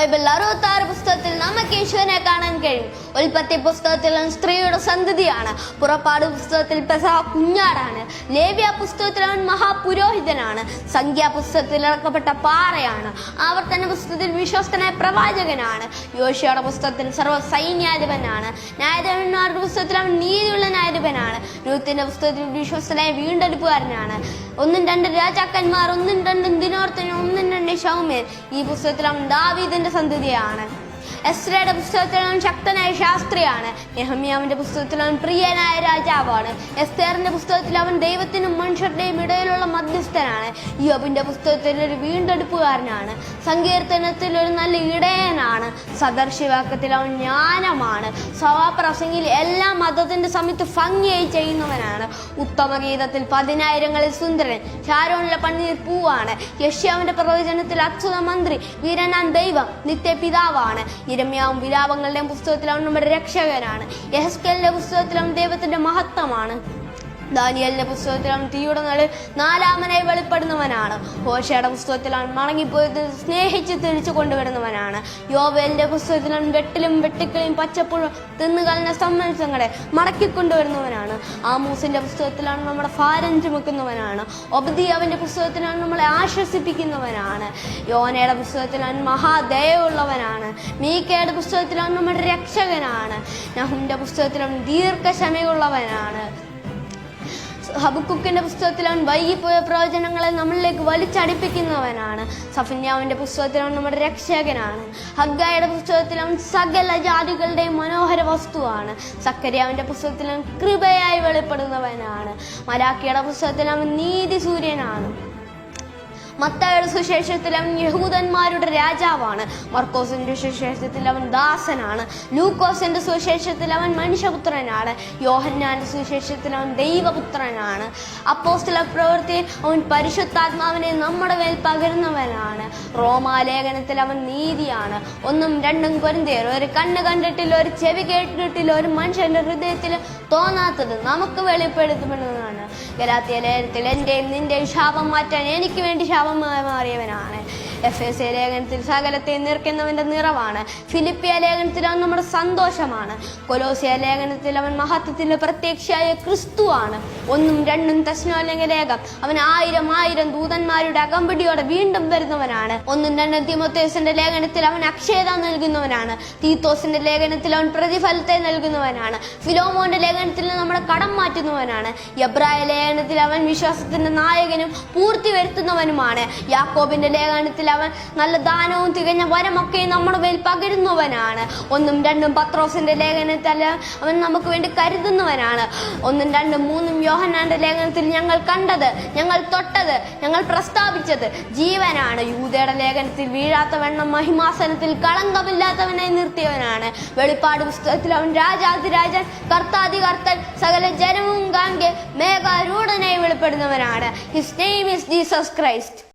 Bible അറുപത്താറ് പുസ്തകത്തിൽ നമുക്ക് യേശുവിനെ കാണാൻ കഴിയും. ഉൽപ്പത്തി പുസ്തകത്തിൽ സ്ത്രീയുടെ സന്തതിയാണ്. പുറപ്പാട് പുസ്തകത്തിൽ പ്രസാ കുഞ്ഞാടാണ്. ലേവ്യ പുസ്തകത്തിൽ അവൻ മഹാപുരോഹിതനാണ്. സംഖ്യാ പുസ്തകത്തിൽ ഇറക്കപ്പെട്ട പാറയാണ്. ആവർത്തന പുസ്തകത്തിൽ വിശ്വസ്തനായ പ്രവാചകനാണ്. യോശിയുടെ പുസ്തകത്തിൽ സർവ സൈന്യാധിപനാണ്. ന്യായാധിപന്മാരുടെ പുസ്തകത്തിൽ അവൻ നീതിയുള്ള ന്യായധിപനാണ്. നൂത്തിന്റെ പുസ്തകത്തിൽ വിശ്വസ്തനായ വീണ്ടെടുപ്പുകാരനാണ്. ഒന്നും രണ്ടും രാജാക്കന്മാർ ഒന്നും രണ്ടും ദിനോർത്തനും ഒന്നും ഷൗമേൻ ഈ പുസ്തകത്തിൽ അവൻ ദാവീദിന്റെ സന്തതിയാണ്. എസ്രയുടെ പുസ്തകത്തിൽ അവൻ ശക്തനായ ശാസ്ത്രിയാണ്. നെഹമ്യാവിന്റെ പുസ്തകത്തിൽ അവൻ പ്രിയനായ രാജാവാണ്. എസ്തേറിന്റെ പുസ്തകത്തിൽ അവൻ ദൈവത്തിനും മനുഷ്യരുടെയും ഇടയിലുള്ള മധ്യസ്ഥനാണ്. യോബിന്റെ പുസ്തകത്തിൽ ഒരു വീണ്ടെടുപ്പുകാരനാണ്. സങ്കീർത്തനത്തിൽ ഒരു നല്ല ഇടയനാണ്. സദർശിവാക്കത്തിൽ അവൻ ജ്ഞാനമാണ്. സഭാപ്രസംഗിൽ എല്ലാ മതത്തിന്റെ സമയത്ത് ഭംഗിയായി ചെയ്യുന്നവനാണ്. ഉത്തമഗീതത്തിൽ പതിനായിരങ്ങളിൽ സുന്ദരൻ ഷാരോണിലെ പണിയിൽ പൂവാണ്. യഷ്യാവിന്റെ പ്രവചനത്തിൽ അച്യുത മന്ത്രി വീരനാൻ ദൈവം നിത്യപിതാവാണ്. ഇരമ്യാവും വിലാപങ്ങളുടെയും പുസ്തകത്തിൽ അവൻ നമ്മുടെ രക്ഷകനാണ്. യഹസ്കലിന്റെ പുസ്തകത്തിൽ അവൻ ദൈവത്തിന്റെ മഹത്വമാണ്. ദാനിയലിന്റെ പുസ്തകത്തിലാണ് തീയുടെ നാൾ നാലാമനായി വെളിപ്പെടുന്നവനാണ്. ഹോഷയുടെ പുസ്തകത്തിലാണ് മടങ്ങിപ്പോയത് സ്നേഹിച്ച് തിരിച്ചു കൊണ്ടുവരുന്നവനാണ്. യോവേലിന്റെ പുസ്തകത്തിലാണ് വെട്ടിലും വെട്ടിക്കളിയും പച്ചപ്പുഴും തിന്നുകളഞ്ഞ സമ്മത്സങ്ങളെ മടക്കിക്കൊണ്ടുവരുന്നവനാണ്. ആമൂസിന്റെ പുസ്തകത്തിലാണ് നമ്മുടെ ഭാരം ചുമക്കുന്നവനാണ്. അവന്റെ പുസ്തകത്തിലാണ് നമ്മളെ ആശ്വസിപ്പിക്കുന്നവനാണ്. യോനയുടെ പുസ്തകത്തിലാണ് മഹാദയുള്ളവനാണ് മീക്കയുടെ പുസ്തകത്തിലാണ് നമ്മുടെ രക്ഷകനാണ്. നഹുന്റെ പുസ്തകത്തിലാണ് ദീർഘക്ഷമയുള്ളവനാണ്. ഹബുക്കുക്കിന്റെ പുസ്തകത്തിൽ അവൻ വൈകിപ്പോയ പ്രവചനങ്ങളെ നമ്മളിലേക്ക് വലിച്ചടിപ്പിക്കുന്നവനാണ്. സഫന്യാവിന്റെ പുസ്തകത്തിൽ അവൻ നമ്മുടെ രക്ഷകനാണ്. ഹഗ്ഗായുടെ പുസ്തകത്തിൽ അവൻ സകല ജാതികളുടെയും മനോഹര വസ്തുവാണ്. സക്കരിയാവിന്റെ പുസ്തകത്തിൽ അവൻ കൃപയായി വെളിപ്പെടുന്നവനാണ്. മലാക്കിയുടെ പുസ്തകത്തിൽ അവൻ നീതി സൂര്യനാണ്. മത്തായുടെ സുശേഷത്തിൽ അവൻ യഹൂദന്മാരുടെ രാജാവാണ്. മർക്കോസിന്റെ സുശേഷത്തിൽ അവൻ ദാസനാണ്. ലൂക്കോസിന്റെ സുശേഷത്തിൽ അവൻ മനുഷ്യപുത്രനാണ്. യോഹന്നാന്റെ സുശേഷത്തിൽ അവൻ ദൈവപുത്രനാണ്. അപ്പോസ്തല പ്രവൃത്തി അവൻ പരിശുദ്ധാത്മാവിനെ നമ്മുടെ മേൽ പകരുന്നവനാണ്. റോമാലേഖനത്തിൽ അവൻ നീതിയാണ്. ഒന്നും രണ്ടും കൊരുന്തേർ ഒരു കണ്ണ് കണ്ടിട്ടില്ല ഒരു ചെവി കേട്ടിട്ടില്ല ഒരു മനുഷ്യന്റെ ഹൃദയത്തിൽ തോന്നാത്തത് നമുക്ക് വെളിപ്പെടുത്തുമെന്നതാണ്. ഗലാത്തിയ ലേഖനത്തിൽ എന്റെയും നിന്റെയും ശാപം മാറ്റാൻ എനിക്ക് വേണ്ടി ശാപമായി മാറിയവനാണ്. എഫ് എസ് എ ലേഖനത്തിൽ സകലത്തെ നിറയ്ക്കുന്നവന്റെ നിറവാണ്. ഫിലിപ്പിയ ലേഖനത്തിൽ അവൻ നമ്മുടെ സന്തോഷമാണ്. കൊലോസിയ ലേഖനത്തിൽ അവൻ മഹത്വത്തിന്റെ പ്രത്യക്ഷയായ ക്രിസ്തുവാണ്. ഒന്നും രണ്ടും തസ്നോല്ലെങ്കിൽ ലേഖം. അവൻ ആയിരം ആയിരം ദൂതന്മാരുടെ അകമ്പടിയോടെ വീണ്ടും വരുന്നവനാണ്. ഒന്നും രണ്ടും തിമോത്തേസിന്റെ ലേഖനത്തിൽ അവൻ അക്ഷയത നൽകുന്നവനാണ്. തീത്തോസിന്റെ ലേഖനത്തിൽ അവൻ പ്രതിഫലത്തെ നൽകുന്നവനാണ്. ഫിലോമോന്റെ ലേഖനത്തിൽ നമ്മുടെ കടം മാറ്റുന്നവനാണ്. എബ്രായ ലേഖനത്തിൽ അവൻ വിശ്വാസത്തിന്റെ നായകനും പൂർത്തി വരുത്തുന്നവനുമാണ്. യാക്കോബിന്റെ ലേഖനത്തിൽ അവൻ നല്ല ദാനവും തികഞ്ഞ വരമൊക്കെ നമ്മുടെ മേൽ പകരുന്നവനാണ്. ഒന്നും രണ്ടും പത്രോസിന്റെ ലേഖനത്തിൽ അവൻ നമുക്ക് വേണ്ടി കരുതുന്നവനാണ്. ഒന്നും രണ്ടും മൂന്നും യോഹന്നാന്റെ ലേഖനത്തിൽ ഞങ്ങൾ കണ്ടത് ഞങ്ങൾ തൊട്ടത് ഞങ്ങൾ പ്രസ്താവിച്ചത് ജീവനാണ്. യൂതയുടെ ലേഖനത്തിൽ വീഴാത്തവണ്ണം മഹിമാസനത്തിൽ കളങ്കമില്ലാത്തവനെ നിർത്തിയവനാണ്. വെളിപ്പാട് പുസ്തകത്തിൽ അവൻ രാജാതിരാജൻ കർത്താതി കർത്തൻ സകല ജനവും കാങ്കെ മേഘാരൂഢനായി വെളിപ്പെടുന്നവനാണ്. His name is Jesus Christ